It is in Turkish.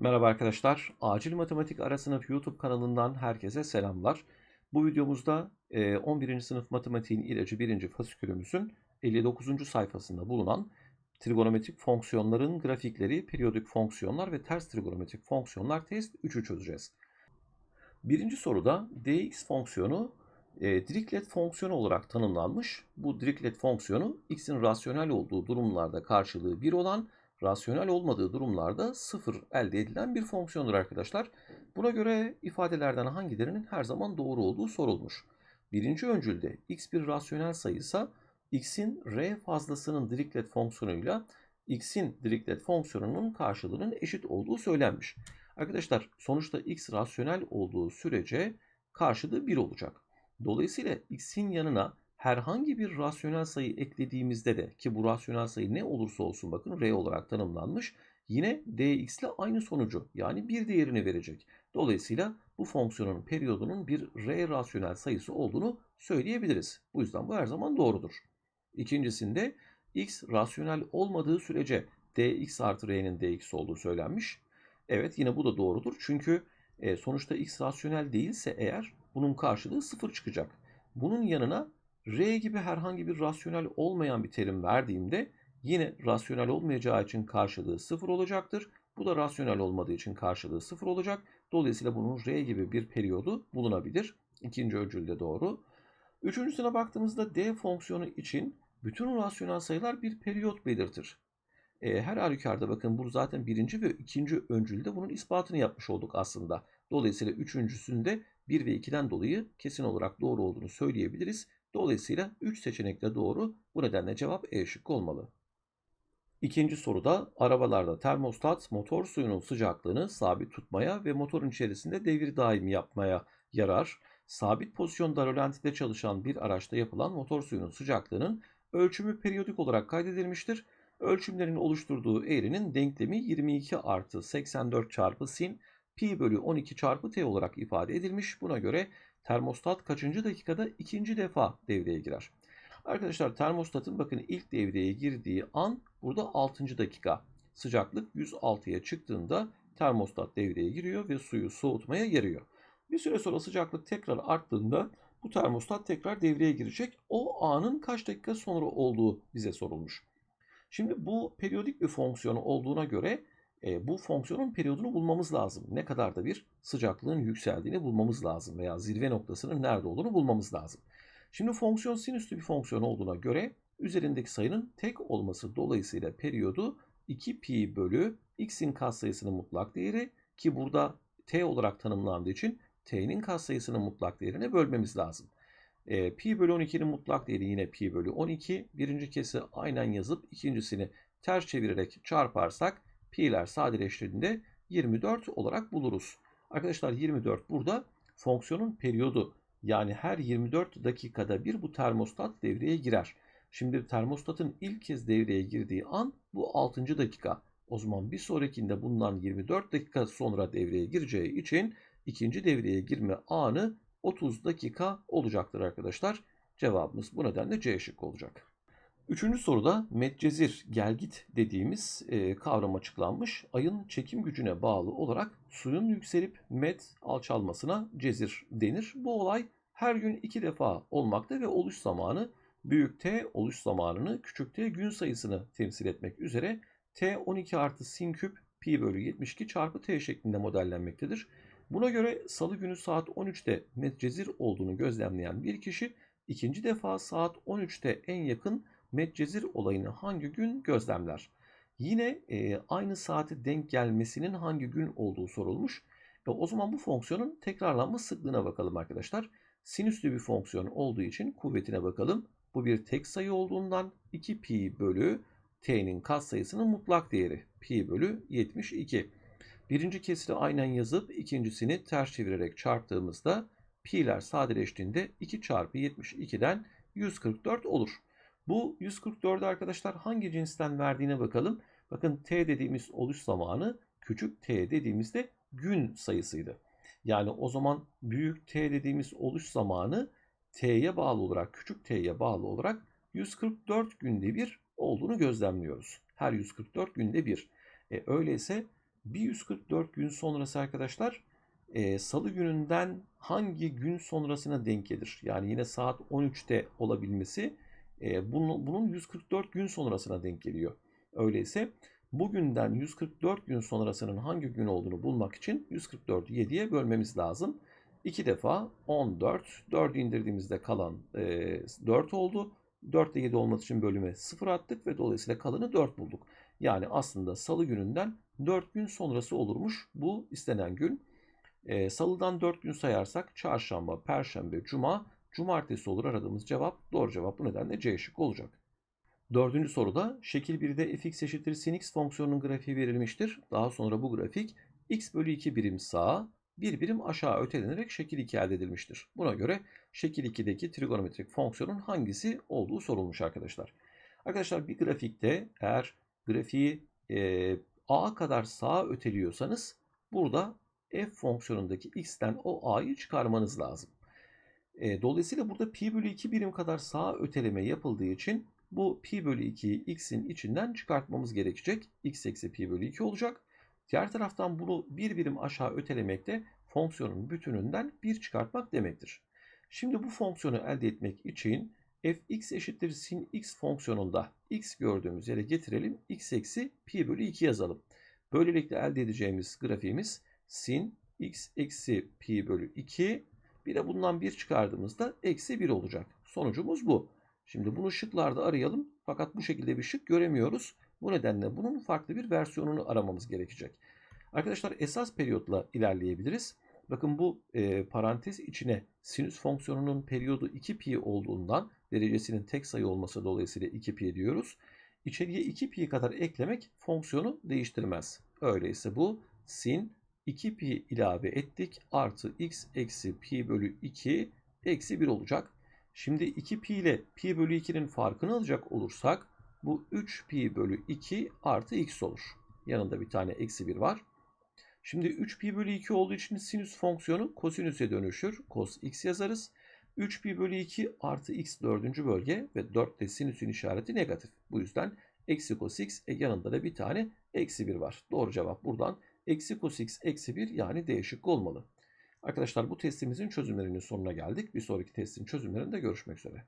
Merhaba arkadaşlar. Acil Matematik Ara Sınıf YouTube kanalından herkese selamlar. Bu videomuzda e, 11. sınıf matematiğin ilacı 1. fasikülümüzün 59. sayfasında bulunan trigonometrik fonksiyonların grafikleri, periyodik fonksiyonlar ve ters trigonometrik fonksiyonlar test 3'ü çözeceğiz. Birinci soruda dx fonksiyonu e, Dirichlet fonksiyonu olarak tanımlanmış. Bu Dirichlet fonksiyonu x'in rasyonel olduğu durumlarda karşılığı 1 olan rasyonel olmadığı durumlarda sıfır elde edilen bir fonksiyondur arkadaşlar. Buna göre ifadelerden hangilerinin her zaman doğru olduğu sorulmuş. Birinci öncülde x bir rasyonel sayıysa x'in r fazlasının Dirichlet fonksiyonuyla x'in Dirichlet fonksiyonunun karşılığının eşit olduğu söylenmiş. Arkadaşlar sonuçta x rasyonel olduğu sürece karşılığı 1 olacak. Dolayısıyla x'in yanına herhangi bir rasyonel sayı eklediğimizde de ki bu rasyonel sayı ne olursa olsun bakın r olarak tanımlanmış yine dx ile aynı sonucu yani bir değerini verecek. Dolayısıyla bu fonksiyonun periyodunun bir r rasyonel sayısı olduğunu söyleyebiliriz. Bu yüzden bu her zaman doğrudur. İkincisinde x rasyonel olmadığı sürece dx artı r'nin dx olduğu söylenmiş. Evet yine bu da doğrudur. Çünkü e, sonuçta x rasyonel değilse eğer bunun karşılığı sıfır çıkacak. Bunun yanına r gibi herhangi bir rasyonel olmayan bir terim verdiğimde yine rasyonel olmayacağı için karşılığı sıfır olacaktır. Bu da rasyonel olmadığı için karşılığı sıfır olacak. Dolayısıyla bunun r gibi bir periyodu bulunabilir. İkinci öncülde doğru. Üçüncüsüne baktığımızda d fonksiyonu için bütün rasyonel sayılar bir periyot belirtir. E, her halükarda bakın bu zaten birinci ve ikinci öncülde bunun ispatını yapmış olduk aslında. Dolayısıyla üçüncüsünde 1 ve 2'den dolayı kesin olarak doğru olduğunu söyleyebiliriz. Dolayısıyla 3 seçenek de doğru. Bu nedenle cevap E şıkkı olmalı. İkinci soruda arabalarda termostat motor suyunun sıcaklığını sabit tutmaya ve motorun içerisinde devir daimi yapmaya yarar. Sabit pozisyonda rölantide çalışan bir araçta yapılan motor suyunun sıcaklığının ölçümü periyodik olarak kaydedilmiştir. Ölçümlerin oluşturduğu eğrinin denklemi 22 artı 84 çarpı sin pi bölü 12 çarpı t olarak ifade edilmiş. Buna göre termostat kaçıncı dakikada ikinci defa devreye girer? Arkadaşlar termostatın bakın ilk devreye girdiği an burada 6. dakika. Sıcaklık 106'ya çıktığında termostat devreye giriyor ve suyu soğutmaya yarıyor. Bir süre sonra sıcaklık tekrar arttığında bu termostat tekrar devreye girecek. O anın kaç dakika sonra olduğu bize sorulmuş. Şimdi bu periyodik bir fonksiyonu olduğuna göre e, bu fonksiyonun periyodunu bulmamız lazım. Ne kadar da bir sıcaklığın yükseldiğini bulmamız lazım veya zirve noktasının nerede olduğunu bulmamız lazım. Şimdi fonksiyon sinüslü bir fonksiyon olduğuna göre üzerindeki sayının tek olması dolayısıyla periyodu 2 pi bölü x'in katsayısının mutlak değeri ki burada t olarak tanımlandığı için t'nin katsayısının mutlak değerine bölmemiz lazım. E, pi bölü 12'nin mutlak değeri yine pi bölü 12. Birinci kesi aynen yazıp ikincisini ters çevirerek çarparsak pi'ler sadeleştiğinde 24 olarak buluruz. Arkadaşlar 24 burada fonksiyonun periyodu. Yani her 24 dakikada bir bu termostat devreye girer. Şimdi termostatın ilk kez devreye girdiği an bu 6. dakika. O zaman bir sonrakinde bundan 24 dakika sonra devreye gireceği için ikinci devreye girme anı 30 dakika olacaktır arkadaşlar. Cevabımız bu nedenle C şıkkı olacak. Üçüncü soruda metcezir gelgit dediğimiz e, kavram açıklanmış. Ayın çekim gücüne bağlı olarak suyun yükselip met alçalmasına cezir denir. Bu olay her gün iki defa olmakta ve oluş zamanı büyük T oluş zamanını küçük T gün sayısını temsil etmek üzere T 12 artı sin küp pi bölü 72 çarpı T şeklinde modellenmektedir. Buna göre salı günü saat 13'te metcezir olduğunu gözlemleyen bir kişi ikinci defa saat 13'te en yakın Medcezir olayını hangi gün gözlemler? Yine e, aynı saate denk gelmesinin hangi gün olduğu sorulmuş. E, o zaman bu fonksiyonun tekrarlanma sıklığına bakalım arkadaşlar. Sinüslü bir fonksiyon olduğu için kuvvetine bakalım. Bu bir tek sayı olduğundan 2 pi bölü t'nin katsayısının mutlak değeri pi bölü 72. Birinci kesiri aynen yazıp ikincisini ters çevirerek çarptığımızda pi'ler sadeleştiğinde 2 çarpı 72'den 144 olur. Bu 144'ü arkadaşlar hangi cinsten verdiğine bakalım. Bakın t dediğimiz oluş zamanı küçük t dediğimizde gün sayısıydı. Yani o zaman büyük t dediğimiz oluş zamanı t'ye bağlı olarak küçük t'ye bağlı olarak 144 günde bir olduğunu gözlemliyoruz. Her 144 günde bir. E, öyleyse Bir 144 gün sonrası arkadaşlar e, salı gününden hangi gün sonrasına denk gelir? Yani yine saat 13'te olabilmesi e, bunun, bunun 144 gün sonrasına denk geliyor. Öyleyse bugünden 144 gün sonrasının hangi gün olduğunu bulmak için 144'ü 7'ye bölmemiz lazım. 2 defa 14. 4'ü indirdiğimizde kalan e, 4 oldu. 4 ile 7 olması için bölüme 0 attık ve dolayısıyla kalanı 4 bulduk. Yani aslında salı gününden 4 gün sonrası olurmuş bu istenen gün. E, salıdan 4 gün sayarsak çarşamba, perşembe, cuma, cumartesi olur aradığımız cevap. Doğru cevap bu nedenle C şıkkı olacak. Dördüncü soruda şekil 1'de fx eşittir sin x fonksiyonunun grafiği verilmiştir. Daha sonra bu grafik x bölü 2 birim sağa, bir birim aşağı ötelenerek şekil 2 elde edilmiştir. Buna göre şekil 2'deki trigonometrik fonksiyonun hangisi olduğu sorulmuş arkadaşlar. Arkadaşlar bir grafikte eğer grafiği e, a kadar sağa öteliyorsanız burada f fonksiyonundaki x'ten o a'yı çıkarmanız lazım. E, dolayısıyla burada pi bölü 2 birim kadar sağa öteleme yapıldığı için bu pi bölü 2'yi x'in içinden çıkartmamız gerekecek. x eksi pi bölü 2 olacak. Diğer taraftan bunu bir birim aşağı ötelemek de fonksiyonun bütününden 1 çıkartmak demektir. Şimdi bu fonksiyonu elde etmek için fx eşittir sin x fonksiyonunda x gördüğümüz yere getirelim. x eksi pi bölü 2 yazalım. Böylelikle elde edeceğimiz grafiğimiz sin x eksi pi bölü 2 bir de bundan 1 çıkardığımızda eksi 1 olacak. Sonucumuz bu. Şimdi bunu şıklarda arayalım. Fakat bu şekilde bir şık göremiyoruz. Bu nedenle bunun farklı bir versiyonunu aramamız gerekecek. Arkadaşlar esas periyotla ilerleyebiliriz. Bakın bu e, parantez içine sinüs fonksiyonunun periyodu 2 pi olduğundan derecesinin tek sayı olması dolayısıyla 2 pi diyoruz. İçeriye 2 pi kadar eklemek fonksiyonu değiştirmez. Öyleyse bu sin 2 pi ilave ettik artı x eksi pi bölü 2 eksi 1 olacak. Şimdi 2 pi ile pi bölü 2'nin farkını alacak olursak bu 3 pi bölü 2 artı x olur. Yanında bir tane eksi 1 var. Şimdi 3 pi bölü 2 olduğu için sinüs fonksiyonu kosinüse dönüşür. Cos x yazarız. 3 pi bölü 2 artı x dördüncü bölge ve 4 de sinüsün işareti negatif. Bu yüzden eksi cos x e, yanında da bir tane eksi 1 var. Doğru cevap buradan eksi cos x eksi 1 yani D şıkkı olmalı. Arkadaşlar bu testimizin çözümlerinin sonuna geldik. Bir sonraki testin çözümlerinde görüşmek üzere.